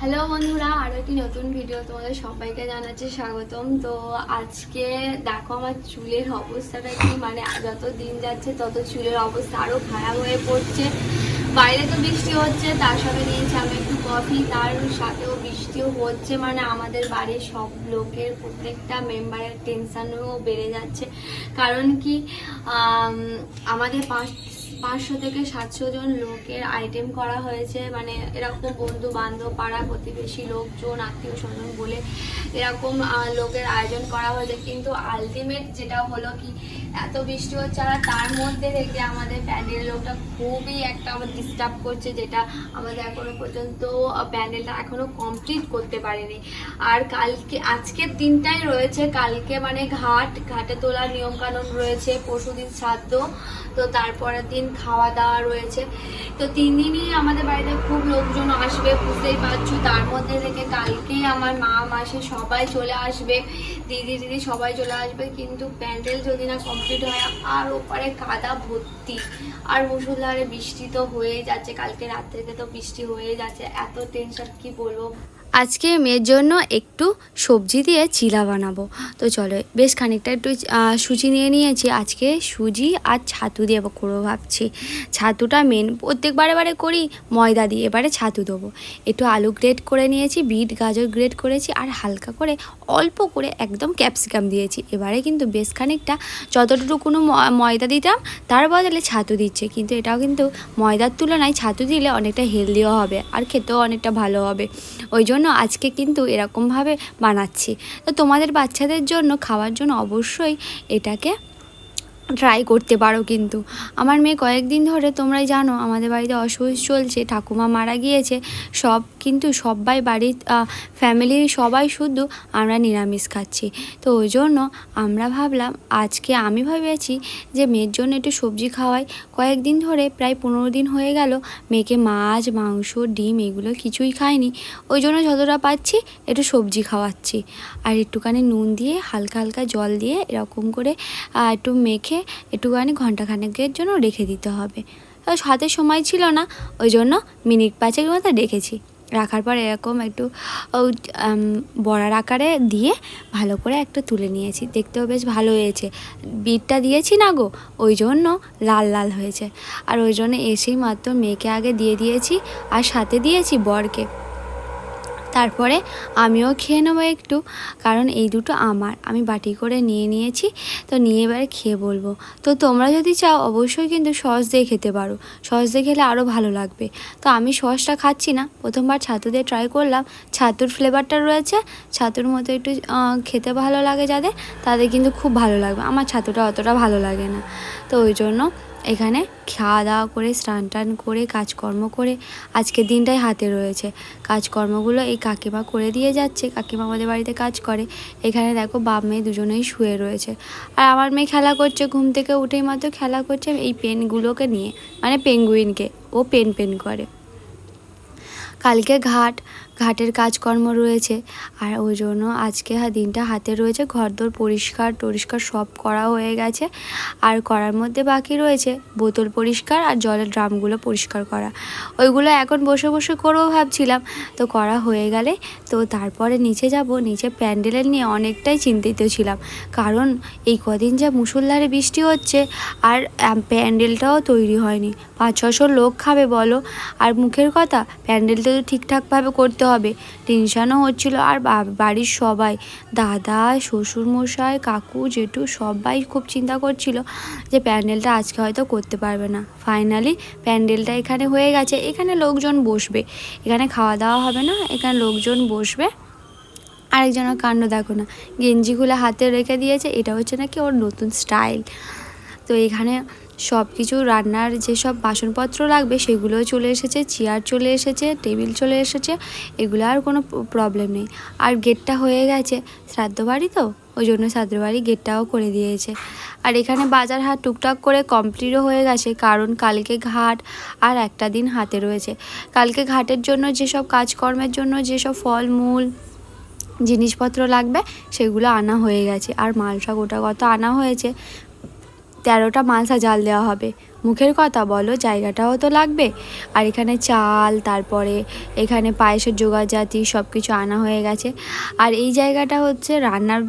Hello বন্ধুরা আরও একটি নতুন ভিডিও তোমাদের সবাইকে জানাচ্ছি স্বাগতম। তো আজকে দেখো আমার চুলের অবস্থাটা কি মানে যত দিন যাচ্ছে তত চুলের অবস্থা আরও খারাপ হয়ে পড়ছে। বাইরে তো বৃষ্টি হচ্ছে, তার সাথে নিয়েছি আমি একটু কফি তার সাথেও বৃষ্টিও হচ্ছে মানে আমাদের বাড়ির সব লোকের প্রত্যেকটা মেম্বারের টেনশনও বেড়ে যাচ্ছে। কারণ কি আমাদের পাঁচ পাঁচশো থেকে সাতশো জন লোকের আইটেম করা হয়েছে। মানে এরকম বন্ধু বান্ধব পাড়া, প্রতিবেশী লোকজন, আত্মীয় স্বজন বলে এরকম লোকের আয়োজন করা হয়েছে। কিন্তু আলটিমেট যেটা হলো কি, এত বৃষ্টি হচ্ছে আর তার মধ্যে থেকে আমাদের প্যান্ডেল লোকটা খুবই একটা আমার ডিস্টার্ব করছে, যেটা আমাদের এখনও পর্যন্ত প্যান্ডেলটা এখনও কমপ্লিট করতে পারেনি। আর কালকে, আজকের দিনটাই রয়েছে। কালকে মানে ঘাট, ঘাটে তোলার নিয়মকানুন রয়েছে। পরশুদিন শ্রাদ্ধ। তো তারপরের দিন খাওয়া দাওয়া রয়েছে। তো তিন দিনই আমাদের বাড়িতে খুব লোকজন আসবে, বুঝতেই পারছ। তার মধ্যে থেকে কালকেই আমার মা, মাসি সবাই চলে আসবে। দিদি দিদি সবাই চলে আসবে। কিন্তু প্যান্ডেল যদি না কমপ্লিট হয়, আর ওপারে কাদা ভর্তি। আর মুসুলধারে বৃষ্টি তো হয়েই যাচ্ছে। কালকে রাত থেকে তো বৃষ্টি হয়ে যাচ্ছে। এত টেনশন কি বলব? আজকে মেয়ের জন্য একটু সবজি দিয়ে চিলা বানাবো। তো চলো, বেশ খানিকটা একটু সুজি নিয়ে নিয়েছি। আজকে সুজি আর ছাতু দিয়ে করব ভাবছি। ছাতুটা মেন প্রত্যেকবারে বারে করি, ময়দা দিয়ে এবারে ছাতু দেবো। একটু আলু গ্রেট করে নিয়েছি, বিট, গাজর গ্রেট করেছি আর হালকা করে অল্প করে একদম ক্যাপসিকাম দিয়েছি। এবারে কিন্তু বেশ খানিকটা, যতটুকু কোনো ময়দা দিতাম, তার বদলে ছাতু দিচ্ছে। কিন্তু এটাও কিন্তু ময়দার তুলনায় ছাতু দিলে অনেকটা হেলদিও হবে, আর খেতেও অনেকটা ভালো হবে। ওই জন্য আজকে কিন্তু এরকমভাবে বানাচ্ছি। তো তোমাদের বাচ্চাদের জন্য খাওয়ার জন্য অবশ্যই এটাকে ট্রাই করতে পারো কিন্তু। আমার মেয়ে কয়েকদিন ধরে, তোমরাই জানো, আমাদের বাড়িতে অসুখ চলছে, ঠাকুমা মারা গিয়েছে, সব কিন্তু সবাই বাড়ির ফ্যামিলির সবাই শুধু আমরা নিরামিষ খাচ্ছি। তো ওই জন্য আমরা ভাবলাম, আজকে আমি ভেবেছি যে মেয়ের জন্য একটু সবজি খাওয়াই। কয়েকদিন ধরে প্রায় পনেরো দিন হয়ে গেল, মেয়েকে মাছ, মাংস, ডিম এগুলো কিছুই খায়নি ওই জন্য যতটা পাচ্ছি একটু সবজি খাওয়াচ্ছি। আর একটুখানি নুন দিয়ে হালকা হালকা জল দিয়ে এরকম করে একটু মেখে একটুখানি ঘন্টাখানেকের জন্য রেখে দিতে হবে। হাতে সময় ছিল না, ওই জন্য মিনিট পাঁচেক মতো রেখেছি। রাখার পর এরকম একটু বড়ার আকারে দিয়ে ভালো করে একটু তুলে নিয়েছি। দেখতেও বেশ ভালো হয়েছে। বিটটা দিয়েছি না গো, ওই জন্য লাল লাল হয়েছে। আর ওই জন্য এসেই মাত্র মেয়েকে আগে দিয়ে দিয়েছি, আর সাথে দিয়েছি বরকে। তারপরে আমিও খেয়ে নেব একটু, কারণ এই দুটো আমার। আমি বাটি করে নিয়ে নিয়েছি, তো নিয়ে এবারে খেয়ে বলব। তো তোমরা যদি চাও, অবশ্যই কিন্তু সস দিয়ে খেতে পারো। সস দিয়ে খেলে আরও ভালো লাগবে। তো আমি সসটা খাচ্ছি না। প্রথমবার ছাতু দিয়ে ট্রাই করলাম। ছাতুর ফ্লেভারটা রয়েছে। ছাতুর মতো একটু খেতে ভালো লাগে যাদের, তাদের কিন্তু খুব ভালো লাগবে। আমার ছাতুটা অতটা ভালো লাগে না। তো ওই জন্য এখানে খাওয়া দাওয়া করে স্নান টান করে, কাজকর্ম করে আজকের দিনটাই হাতে রয়েছে। কাজকর্মগুলো এই কাকিমা করে দিয়ে যাচ্ছে। কাকিমা আমাদের বাড়িতে কাজ করে। এখানে দেখো বাপ মেয়ে দুজনেই শুয়ে রয়েছে। আর আমার মেয়ে খেলা করছে ঘুম থেকে উঠেই মাত্র খেলা করছে এই পেনগুলোকে নিয়ে মানে পেঙ্গুইনকে। ও পেন পেন করে। কালকে ঘাট ঘাটের কাজকর্ম রয়েছে। আর ওই জন্য আজকে দিনটা হাতে রয়েছে। ঘরদোর পরিষ্কার টরিষ্কার সব করা হয়ে গেছে। আর করার মধ্যে বাকি রয়েছে বোতল পরিষ্কার আর জলের ড্রামগুলো পরিষ্কার করা। ওইগুলো এখন বসে বসে করব ভাবছিলাম। তো করা হয়ে গেলে তো তারপরে নিচে যাব। নিচে প্যান্ডেলের নিয়ে অনেকটাই চিন্তিত ছিলাম। কারণ এই কদিন যা মুসলধারে বৃষ্টি হচ্ছে আর প্যান্ডেলটাও তৈরি হয়নি। পাঁচ, ছশো লোক খাবে বলো। আর মুখের কথা প্যান্ডেলটা তো ঠিকঠাকভাবে করতে হবে। টেনশানও হচ্ছিল। আর বাড়ির সবাই, দাদা, শ্বশুরমশাই, কাকু, জেঠু সবাই খুব চিন্তা করছিল যে প্যান্ডেলটা আজকে হয়তো করতে পারবে না। ফাইনালি প্যান্ডেলটা এখানে হয়ে গেছে। এখানে লোকজন বসবে। এখানে খাওয়া দাওয়া হবে না। এখানে লোকজন বসবে। আরেকজনের কাণ্ড দেখো না। গেঞ্জিগুলো হাতে রেখে দিয়েছে। এটা হচ্ছে নাকি ওর নতুন স্টাইল। তো এখানে সব কিছু রান্নার যেসব বাসনপত্র লাগবে সেগুলোও চলে এসেছে, চেয়ার চলে এসেছে, টেবিল চলে এসেছে, এগুলো আর কোনো প্রবলেম নেই। আর গেটটা হয়ে গেছে, শ্রাদ্ধ বাড়ি তো, ওই জন্য শ্রাদ্ধ বাড়ি গেটটাও করে দিয়েছে। আর এখানে বাজার হাট টুকটাক করে কমপ্লিটও হয়ে গেছে, কারণ কালকে ঘাট আর একটা দিন হাতে রয়েছে। কালকে ঘাটের জন্য যেসব কাজকর্মের জন্য যেসব ফলমূল জিনিসপত্র লাগবে, সেগুলো আনা হয়ে গেছে। আর মালসা গোটা কত আনা হয়েছে তেরোটা মালসা জাল দেওয়া হবে। মুখের কথা বলো, জায়গাটাও তো লাগবে। আর এখানে চাল, তারপরে এখানে পায়েসের জোগাড়জাতি সব কিছু আনা হয়ে গেছে। আর এই জায়গাটা হচ্ছে রান্নার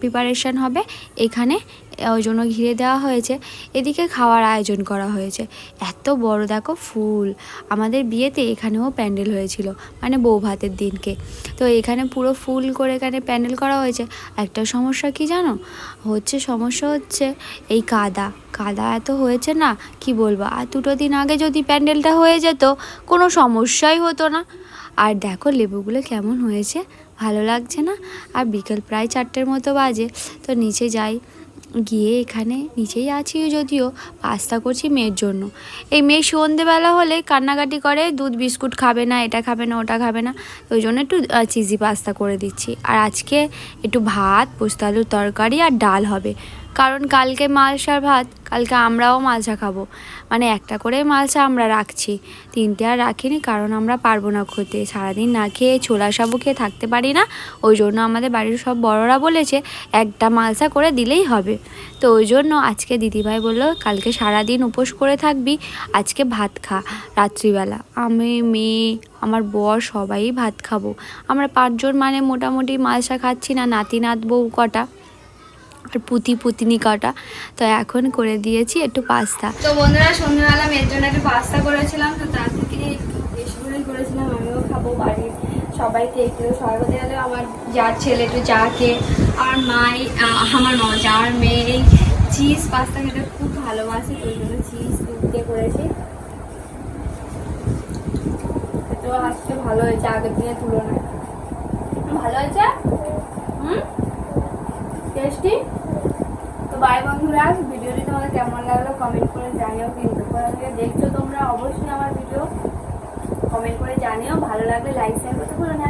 প্রিপারেশান হবে। এখানে ওই জন্য ঘিরে দেওয়া হয়েছে। এদিকে খাওয়ার আয়োজন করা হয়েছে। এত বড় দেখো ফুল। আমাদের বিয়েতে এখানেও প্যান্ডেল হয়েছিল মানে বউ ভাতের দিনকে। তো এখানে পুরো ফুল করে এখানে প্যান্ডেল করা হয়েছে। একটা সমস্যা কি জানো? হচ্ছে সমস্যা হচ্ছে এই কাদা। কাদা এত হয়েছে না, কি বলব? আর দুটো দিন আগে যদি প্যান্ডেলটা হয়ে যেত, কোনো সমস্যাই হতো না। আর দেখো লেবুগুলো কেমন হয়েছে, ভালো লাগছে না? আর বিকেল প্রায় চারটের মতো বাজে। তো নিচে যাই। গিয়ে এখানে নিচেই আছি যদিও পাস্তা করছি মেয়ের জন্য। এই মেয়ে সন্ধেবেলা হলে কান্নাকাটি করে, দুধ বিস্কুট খাবে না, এটা খাবে না, ওটা খাবে না ওই জন্য একটু চিজি পাস্তা করে দিচ্ছি। আর আজকে একটু ভাত, পোস্ত আলুর তরকারি আর ডাল হবে। কারণ কালকে মালসার ভাত, কালকে আমরাও মালসা খাব। মানে একটা করে মালসা আমরা রাখছি। তিনটে আর রাখিনি কারণ আমরা পারব না খেতে। সারাদিন না খেয়ে ছোলা সাবু খেয়ে থাকতে পারি না। ওই জন্য আমাদের বাড়ির সব বড়রা বলেছে, একটা মালসা করে দিলেই হবে। তো ওই জন্য আজকে দিদিভাই বলল, কালকে সারাদিন উপোস করে থাকবি, আজকে ভাত খা রাত্রিবেলা। আমি মেয়ে আমার বর সবাই ভাত খাব। আমরা পাঁচজন মানে মোটামুটি মালসা খাচ্ছি না, নাতি নাত বউ কটা। আর পুতি পুতিনি কাটা। তো এখন করে দিয়েছি একটু পাস্তা। তো বন্ধুরা, সন্ধ্যাবেলা মেয়ের জন্য একটু পাস্তা করেছিলাম, তো তার থেকে বেশি করেছিলাম, আমিও খাব বাড়ির সবাইকে একটু সবাই বলতে আমার যার ছেলে একটু চাকে আর মাই আমার মা যার মেয়ে চিজ পাস্তা খেতে খুব ভালোবাসে ওই জন্য চিজ দিয়ে করেছি। তো আজকে ভালো হয়েছে, আগের দিনের তুলনায়। ভালো হয়েছে হুম টেস্টি তো বাই বন্ধুরা ভিডিওটি তোমাদের কেমন লাগল কমেন্ট করে জানিও কিন্তু। দেখছ তোমরা অবশ্যই আমার ভিডিও কমেন্ট করে জানিও। ভালো লাগলে লাইক শেয়ার করতে ভুলো না